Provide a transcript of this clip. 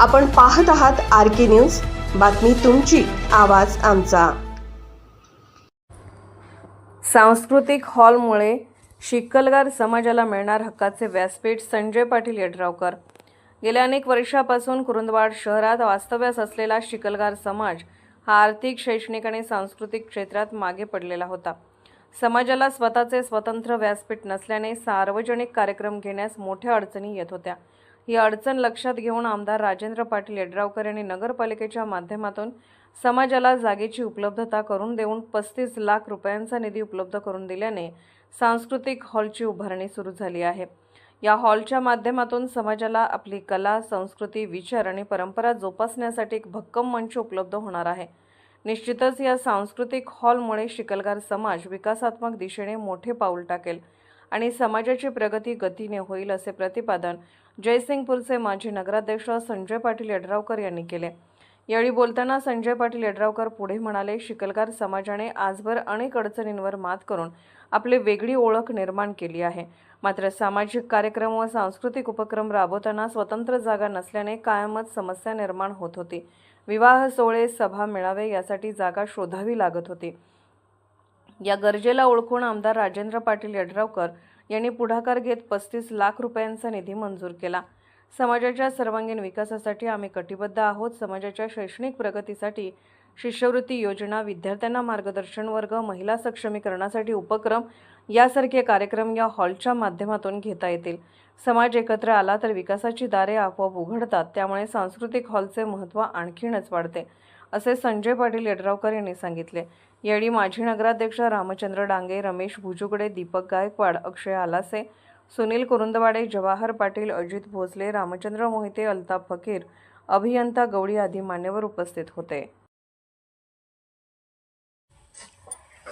आपण पाहत आहात आर के न्यूज. बातमी तुमची आवाज आमचा. सांस्कृतिक हॉलमुळे शिक्कलगार समाजाला मिळणार हक्काचे व्यासपीठ संजय पाटील यड्रावकर. गेल्या अनेक वर्षापासून कुरुंदवाड शहरात वास्तव्यास असलेला शिकलगार समाज हा आर्थिक शैक्षणिक आणि सांस्कृतिक क्षेत्रात मागे पडलेला होता. समाजाला स्वतःचे स्वतंत्र व्यासपीठ नसल्याने सार्वजनिक कार्यक्रम घेण्यास मोठ्या अडचणी येत होत्या. ही अडचण लक्षात घेऊन आमदार राजेंद्र पाटील यड्रावकर यांनी नगरपालिकेच्या माध्यमातून समाजाला जागेची उपलब्धता करून देऊन पस्तीस लाख रुपयांचा निधी उपलब्ध करून दिल्याने सांस्कृतिक हॉलची उभारणी सुरू झाली आहे. या हॉलच्या माध्यमातून समाजाला आपली कला संस्कृती विचार आणि परंपरा जोपासण्यासाठी एक भक्कम मंच उपलब्ध होणार आहे. निश्चितच या सांस्कृतिक हॉलमुळे शिकलगार समाज विकासात्मक दिशेने मोठे पाऊल टाकेल आणि समाजाची प्रगती गतीने होईल असे प्रतिपादन जयसिंगपूरचे माजी नगराध्यक्ष संजय पाटील यड्रावकर यांनी केले. यावेळी बोलताना संजय पाटील यड्रावकर पुढे म्हणाले शिकलगार समाजाने आजभर अनेक अडचणींवर मात करून आपली वेगळी ओळख निर्माण केली आहे. मात्र सामाजिक कार्यक्रम व सांस्कृतिक उपक्रम राबवताना स्वतंत्र जागा नसल्याने कायमच समस्या निर्माण होत होती. विवाह सोहळे सभा मिळावे यासाठी जागा शोधावी लागत होती. या गरजेला ओळखून आमदार राजेंद्र पाटील यड्रावकर यांनी पुढाकार घेत पस्तीस लाख रुपयांचा निधी मंजूर केला. समाजाच्या सर्वांगीण विकासासाठी आम्ही कटिबद्ध आहोत. समाजाच्या शैक्षणिक प्रगतीसाठी शिष्यवृत्ती योजना विद्यार्थ्यांना मार्गदर्शन वर्ग महिला सक्षमीकरणासाठी उपक्रम यासारखे कार्यक्रम या हॉलच्या माध्यमातून घेता येतील. समाज एकत्र आला तर विकासाची दारे आपोआप उघडतात त्यामुळे सांस्कृतिक हॉलचे महत्त्व आणखीनच वाढते असे संजय पाटील यड्रावकर यांनी सांगितले. यावेळी माजी नगराध्यक्ष रामचंद्र डांगे रमेश भुजुगडे दीपक गायकवाड अक्षय आलासे सुनील कुरुंदवाडे जवाहर पाटील अजित भोसले रामचंद्र मोहिते अल्ताफ फकीर अभियंता गवळी आदी मान्यवर उपस्थित होते.